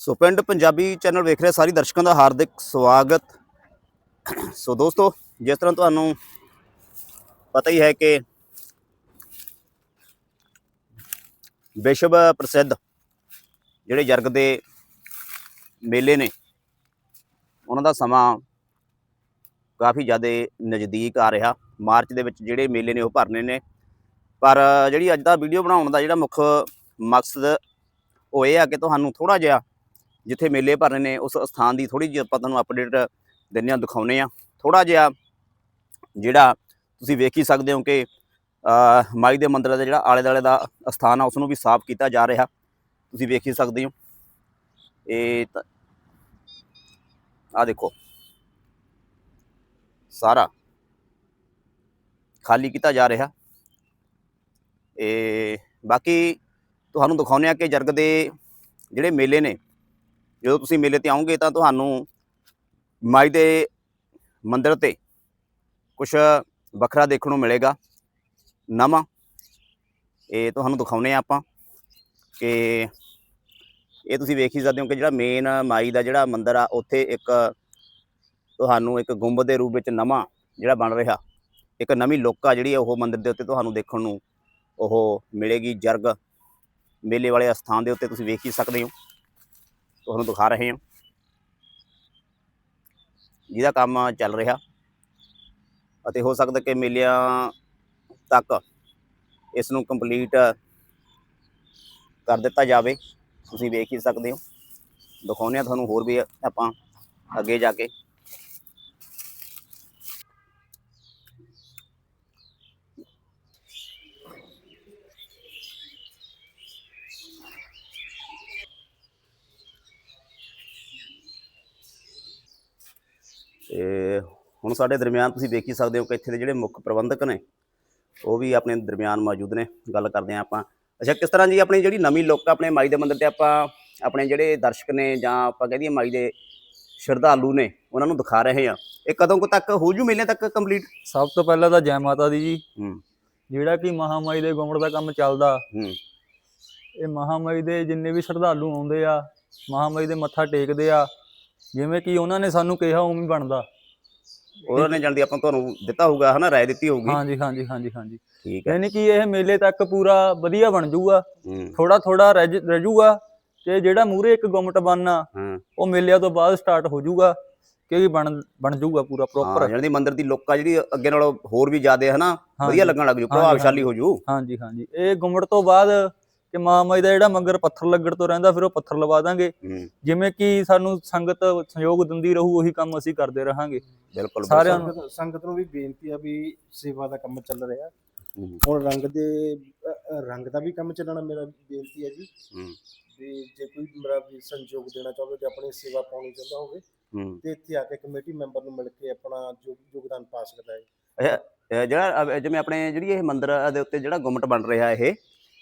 ਸੋ ਪਿੰਡ ਪੰਜਾਬੀ ਚੈਨਲ ਵੇਖ ਰਹੇ ਸਾਰੇ ਦਰਸ਼ਕਾਂ ਦਾ ਹਾਰਦਿਕ ਸਵਾਗਤ। ਸੋ ਦੋਸਤੋ, ਜਿਸ ਤਰ੍ਹਾਂ ਤੁਹਾਨੂੰ ਪਤਾ ਹੀ ਹੈ ਕਿ ਵਿਸ਼ਵ ਪ੍ਰਸਿੱਧ ਜਿਹੜੇ ਜਰਗ ਦੇ ਮੇਲੇ ਨੇ, ਉਹਨਾਂ ਦਾ ਸਮਾਂ ਕਾਫੀ ਜ਼ਿਆਦਾ ਨਜ਼ਦੀਕ ਆ ਰਿਹਾ। ਮਾਰਚ ਦੇ ਵਿੱਚ ਜਿਹੜੇ ਮੇਲੇ ਨੇ ਉਹ ਭਰਨੇ ਨੇ। ਪਰ ਜਿਹੜੀ ਅੱਜ ਦਾ ਵੀਡੀਓ ਬਣਾਉਣ ਦਾ ਜਿਹੜਾ ਮੁੱਖ ਮਕਸਦ ਉਹ ਇਹ ਆ ਕਿ ਤੁਹਾਨੂੰ ਥੋੜਾ ਜਿਹਾ ਜਿੱਥੇ ਮੇਲੇ ਭਰਨੇ ਨੇ, ਉਸ ਸਥਾਨ ਦੀ ਥੋੜੀ ਜਿਹੀ ਆਪਾਂ ਤੁਹਾਨੂੰ ਅਪਡੇਟ ਦਿੰਦੇ ਹਾਂ ਦਿਖਾਉਨੇ ਆ ਥੋੜਾ ਜਿਹਾ ਜਿਹੜਾ ਤੁਸੀਂ ਵੇਖ ਹੀ ਸਕਦੇ ਹੋ ਕਿ ਮਾਈ ਦੇ ਮੰਦਰ ਦਾ ਜਿਹੜਾ ਆਲੇ ਦੁਆਲੇ ਦਾ ਸਥਾਨ ਆ ਉਸ ਨੂੰ ਵੀ ਸਾਫ਼ ਕੀਤਾ ਜਾ ਰਿਹਾ। ਤੁਸੀਂ ਵੇਖ ਹੀ ਸਕਦੇ ਹੋ। ਇਹ ਆ ਦੇਖੋ। ਸਾਰਾ ਖਾਲੀ ਕੀਤਾ ਜਾ ਰਿਹਾ। ਇਹ ਬਾਕੀ ਤੁਹਾਨੂੰ ਦਿਖਾਉਂਦੇ ਆ ਕਿ ਜਰਗ ਦੇ ਜਿਹੜੇ ਮੇਲੇ ਨੇ ਜਦੋਂ ਤੁਸੀਂ ਮੇਲੇ ਤੇ ਆਓਗੇ ਤਾਂ ਤੁਹਾਨੂੰ ਮਾਈ ਦੇ ਮੰਦਿਰ ਤੇ ਕੁਝ ਵੱਖਰਾ ਦੇਖਣ ਨੂੰ ਮਿਲੇਗਾ। ਨਵਾਂ। ਇਹ ਤੁਹਾਨੂੰ ਦਿਖਾਉਂਦੇ ਆ ਆਪਾਂ ਕਿ ਇਹ ਤੁਸੀਂ ਵੇਖ ਹੀ ਸਕਦੇ ਹੋ ਕਿ ਜਿਹੜਾ ਮੇਨ ਮਾਈ ਦਾ ਜਿਹੜਾ ਮੰਦਿਰ ਆ, ਉੱਥੇ ਇੱਕ ਤੁਹਾਨੂੰ ਇੱਕ ਗੁੰਬਦ ਦੇ ਰੂਪ ਵਿੱਚ ਨਵਾਂ ਜਿਹੜਾ ਬਣ ਰਿਹਾ। ਇੱਕ ਨਵੀਂ ਲੁੱਕ ਆ ਜਿਹੜੀ ਉਹ ਮੰਦਿਰ ਦੇ ਉੱਤੇ ਤੁਹਾਨੂੰ ਦੇਖਣ ਨੂੰ ਉਹ ਮਿਲੇਗੀ। ਜਰਗ ਮੇਲੇ ਵਾਲੇ ਸਥਾਨ ਦੇ ਉੱਤੇ ਤੁਸੀਂ ਵੇਖ ਹੀ ਸਕਦੇ ਹੋ। ਤੁਹਾਨੂੰ ਦਿਖਾ ਰਹੇ ਹਾਂ। ਜਿਹਦਾ ਕੰਮ ਚੱਲ ਰਿਹਾ ਅਤੇ ਹੋ ਸਕਦਾ ਕਿ ਮੇਲਿਆਂ ਤੱਕ ਇਸ ਨੂੰ ਕੰਪਲੀਟ ਕਰ ਦਿੱਤਾ ਜਾਵੇ। ਤੁਸੀਂ ਵੇਖ ਹੀ ਸਕਦੇ ਹੋ। ਦਿਖਾਉਂਦੇ ਹਾਂ ਤੁਹਾਨੂੰ ਹੋਰ ਵੀ ਆਪਾਂ ਅੱਗੇ ਜਾ ਕੇ ਤੇ ਹੁਣ ਸਾਡੇ ਦਰਮਿਆਨ ਤੁਸੀਂ ਵੇਖ ਹੀ ਸਕਦੇ ਹੋ ਕਿ ਇੱਥੇ ਦੇ ਜਿਹੜੇ ਮੁੱਖ ਪ੍ਰਬੰਧਕ ਨੇ ਉਹ ਵੀ ਆਪਣੇ ਦਰਮਿਆਨ ਮੌਜੂਦ ਨੇ। ਗੱਲ ਕਰਦੇ ਹਾਂ ਆਪਾਂ। ਅੱਛਾ ਕਿਸ ਤਰ੍ਹਾਂ ਜੀ ਆਪਣੀ ਜਿਹੜੀ ਨਵੀਂ ਲੁੱਕ ਆਪਣੇ ਮਾਈ ਦੇ ਮੰਦਿਰ ਤੇ ਆਪਾਂ ਆਪਣੇ ਜਿਹੜੇ ਦਰਸ਼ਕ ਨੇ ਜਾਂ ਆਪਾਂ ਕਹਿ ਦਈਏ ਮਾਈ ਦੇ ਸ਼ਰਧਾਲੂ ਨੇ ਉਹਨਾਂ ਨੂੰ ਦਿਖਾ ਰਹੇ ਆ ਇਹ ਕਦੋਂ ਕੁ ਤੱਕ ਹੋ ਜੂ ਮੇਲੇ ਤੱਕ ਕੰਪਲੀਟ? ਸਭ ਤੋਂ ਪਹਿਲਾਂ ਤਾਂ ਜੈ ਮਾਤਾ ਦੀ ਜੀ। ਜਿਹੜਾ ਕਿ ਮਹਾਮਾਈ ਦੇ ਗੁੰਮੜ ਦਾ ਕੰਮ ਚੱਲਦਾ। ਇਹ ਮਹਾਮਾਈ ਦੇ ਜਿੰਨੇ ਵੀ ਸ਼ਰਧਾਲੂ ਆਉਂਦੇ ਆ ਮਹਾਮਾਈ ਦੇ ਮੱਥਾ ਟੇਕਦੇ ਆ ਜਿਵੇਂ ਕਿ ਉਹਨਾਂ ਨੇ ਸਾਨੂੰ ਕਿਹਾ ਉਵੇਂ ਹੀ ਬਣਦਾ। ਉਹਨਾਂ ਨੇ ਜਲਦੀ ਆਪਾਂ ਤੁਹਾਨੂੰ ਦਿੱਤਾ ਹੋਊਗਾ ਹਨਾ ਰਾਏ ਦਿੱਤੀ ਹੋਊਗੀ। ਹਾਂਜੀ ਹਾਂਜੀ ਹਾਂਜੀ ਹਾਂਜੀ। ਠੀਕ ਹੈ। ਯਾਨੀ ਕਿ ਇਹ ਮੇਲੇ ਤੱਕ ਪੂਰਾ ਵਧੀਆ ਬਣ ਜਾਊਗਾ। ਥੋੜਾ ਥੋੜਾ ਰਹਿ ਜਾਊਗਾ ਤੇ ਜਿਹੜਾ ਮੂਰੇ ਇੱਕ ਗੁੰਮਟ ਬਣਨਾ ਉਹ ਮੇਲਿਆਂ ਤੋਂ ਬਾਅਦ ਸਟਾਰਟ ਹੋ ਜਾਊਗਾ ਕਿਉਂਕਿ ਬਣ ਬਣ ਜਾਊਗਾ ਪੂਰਾ ਪ੍ਰੋਪਰ ਜਿਹੜੀ ਮੰਦਿਰ ਦੀ ਲੁੱਕ ਜਿਹੜੀ ਅੱਗੇ ਨਾਲੋਂ ਹੋਰ ਵੀ ਜ਼ਿਆਦਾ ਹਨਾ ਵਧੀਆ। ਲੱਗਣ ਲੱਗ ਜੂ ਪ੍ਰਭਾਵਸ਼ਾਲੀ ਹੋ ਜੂ। ਹਾਂਜੀ ਹਾਂਜੀ। ਇਹ ਗੁੰਮਟ ਤੋਂ ਬਾਅਦ ਕਿ ਮਹਾਮਾਈ ਦਾ ਜਿਹੜਾ ਮੰਗਰ ਪੱਥਰ ਲੱਗਣ ਤੋਂ ਰਹਿੰਦਾ ਫਿਰ ਉਹ ਪੱਥਰ ਲਵਾ ਦਾਂਗੇ। ਜਿਵੇਂ ਕਿ ਸਾਨੂੰ ਸੰਗਤ ਸਹਿਯੋਗ ਦਿੰਦੀ ਰਹੂ ਉਹੀ ਕੰਮ ਅਸੀਂ ਕਰਦੇ ਰਹਾਂਗੇ। ਬਿਲਕੁਲ ਸਾਰਿਆਂ ਨੂੰ ਸੰਗਤ ਨੂੰ ਵੀ ਬੇਨਤੀ ਆ ਵੀ ਸੇਵਾ ਦਾ ਕੰਮ ਚੱਲ ਰਿਹਾ। ਹੁਣ ਰੰਗ ਦੇ ਰੰਗ ਦਾ ਵੀ ਕੰਮ ਚੱਲਣਾ ਮੇਰਾ ਬੇਨਤੀ ਹੈ ਜੀ। ਵੀ ਜੇ ਕੋਈ ਮੇਰਾ ਵੀ ਸੰਯੋਗ ਦੇਣਾ ਚਾਹਵੇ ਤੇ ਆਪਣੀ ਸੇਵਾ ਪਾਉਣੀ ਚਾਹੁੰਦਾ ਹੋਵੇ ਤੇ ਇੱਥੇ ਆ ਕੇ ਕਮੇਟੀ ਮੈਂਬਰ ਨੂੰ ਮਿਲ ਕੇ ਆਪਣਾ ਜੋ ਯੋਗਦਾਨ ਪਾ ਸਕਦਾ ਹੈ। ਜਿਹੜਾ ਜਿਵੇਂ ਆਪਣੇ ਜਿਹੜੀ ਇਹ ਮੰਦਿਰ ਦੇ ਉੱਤੇ ਜਿਹੜਾ ਗੁੰਮਟ ਬਣ ਰਿਹਾ ਇਹ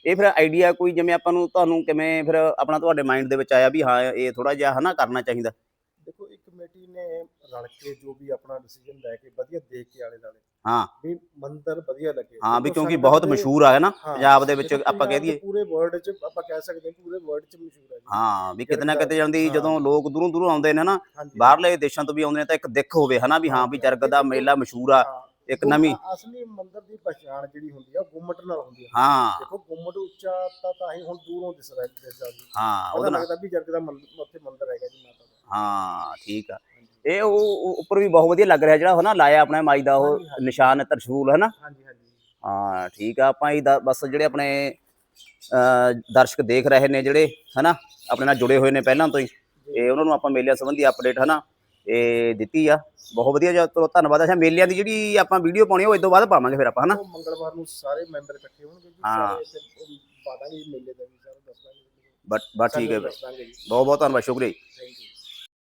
ਇਹ ਫਿਰ ਆਈਡੀਆ ਕੋਈ ਜਿਵੇਂ ਆਪਾਂ ਨੂੰ ਤੁਹਾਨੂੰ ਕਿਵੇਂ ਫਿਰ ਆਪਣਾ ਤੁਹਾਡੇ ਮਾਈਂਡ ਦੇ ਵਿੱਚ ਆਇਆ ਵੀ ਹਾਂ ਇਹ ਥੋੜਾ ਜਿਹਾ ਹਨਾ ਕਰਨਾ ਚਾਹੀਦਾ? ਦੇਖੋ ਇੱਕ ਕਮੇਟੀ ਨੇ ਰਲ ਕੇ ਜੋ ਵੀ ਆਪਣਾ ਡਿਸੀਜਨ ਲੈ ਕੇ ਵਧੀਆ ਦੇਖ ਕੇ ਆਲੇ ਦਾਲੇ ਹਾਂ। ਵੀ ਮੰਦਿਰ ਵਧੀਆ ਲੱਗੇ। ਹਾਂ ਵੀ ਕਿਉਂਕਿ ਬਹੁਤ ਮਸ਼ਹੂਰ ਆ ਹੈ ਨਾ? ਪੰਜਾਬ ਦੇ ਵਿੱਚ ਆਪਾਂ ਕਹਿ ਦਈਏ। ਪੂਰੇ ਵਰਲਡ 'ਚ ਆਪਾਂ ਕਹਿ ਸਕਦੇ ਹਾਂ ਪੂਰੇ ਵਰਲਡ 'ਚ ਮਸ਼ਹੂਰ ਹੈ ਜੀ। ਹਾਂ ਵੀ ਕਿਤੇ ਨਾ ਕਿਤੇ ਜਾਂਦੀ। ਜਦੋਂ ਲੋਕ ਦੂਰੋਂ ਦੂਰੋਂ ਆਉਂਦੇ ਨੇ ਨਾ ਬਾਹਰਲੇ ਦੇਸ਼ਾਂ ਤੋਂ ਵੀ ਆਉਂਦੇ ਨੇ ਤਾਂ ਇੱਕ ਦਿੱਖ ਹੋਵੇ ਹਨਾ ਵੀ ਹਾਂ ਵੀ ਜਰਗ ਦਾ ਮੇਲਾ ਮਸ਼ਹੂਰ ਆ। ਇੱਕ ਨਵੀਂ। ਅਸਲੀ ਮੰਦਿਰ ਦੀ ਪਛਾਣ ਜਿਹੜੀ ਹੁੰਦੀ ਆ ਗੁੰਮਟ ਨਾਲ ਹੁੰਦੀ ਆ। ਹਾਂ। ਦੇਖੋ ਗੁੰਮਟ ਉੱਚਾ ਤਾਂ ਤਾਂ ਹੀ ਹੁਣ ਦੂਰੋਂ ਦਿਸਦਾ ਦਿਸਦਾ ਜੀ ਹਾਂ ਉਹਦਾ ਲੱਗਦਾ ਵੀ ਜਰਗ ਦਾ ਮੰਦਿਰ ਉੱਥੇ ਮੰਦਿਰ ਹੈਗਾ ਜੀ ਮਾਤਾ ਦਾ। ਹਾਂ ਠੀਕ ਆ। ਇਹ ਉਹ ਉੱਪਰ ਵੀ ਬਹੁਤ ਵਧੀਆ ਲੱਗ ਰਿਹਾ ਜਿਹੜਾ ਹਨਾ ਲਾਇਆ ਆਪਣੇ ਮਾਈ ਦਾ ਉਹ। ਨਿਸ਼ਾਨ ਤਰਸ਼ੂਲ ਹਨਾ? ਹਾਂਜੀ ਹਾਂਜੀ। ਹਾਂ ਠੀਕ ਆ। ਆਪਾਂ ਇਹ ਬਸ ਜਿਹੜੇ ਆਪਣੇ ਦਰਸ਼ਕ ਦੇਖ ਰਹੇ ਨੇ ਜਿਹੜੇ ਹਨਾ? ਆਪਣੇ ਨਾਲ ਜੁੜੇ ਹੋਏ ਨੇ ਪਹਿਲਾਂ ਤੋਂ ਹੀ। ਇਹ ਉਹਨਾਂ ਨੂੰ ਆਪਾਂ ਮੇਲਿਆਂ ਸੰਬੰਧੀ ਅਪਡੇਟ ਹਨਾ? ਇਹ ਦਿੱਤੀ ਆ। ਬਹੁਤ ਵਧੀਆ ਜੀ ਚਲੋ ਧੰਨਵਾਦ ਅੱਛਾ ਮੇਲਿਆਂ ਦੀ ਜਿਹੜੀ ਆਪਾਂ ਵੀਡੀਓ ਪਾਉਣੀ ਉਹ ਤੋਂ ਬਾਅਦ ਪਾਵਾਂਗੇ ਫਿਰ ਆਪਾਂ ਹਨਾ? ਉਹ ਮੰਗਲਵਾਰ ਨੂੰ ਸਾਰੇ ਮੈਂਬਰ ਇਕੱਠੇ ਹੋਣਗੇ ਜੀ ਹਾਂ। ਸਾਰੇ ਇੱਥੇ ਪਾ ਦਾਂਗੇ ਜੀ ਮੇਲੇ ਦਾ ਵੀ ਸਾਰਾ ਦੱਸ ਦਾਂਗੇ ਬਟ ਬਸ ਠੀਕ ਹੈ ਬਹੁਤ ਬਹੁਤ ਧੰਨਵਾਦ ਸ਼ੁਕਰੀਆ ਜੀ.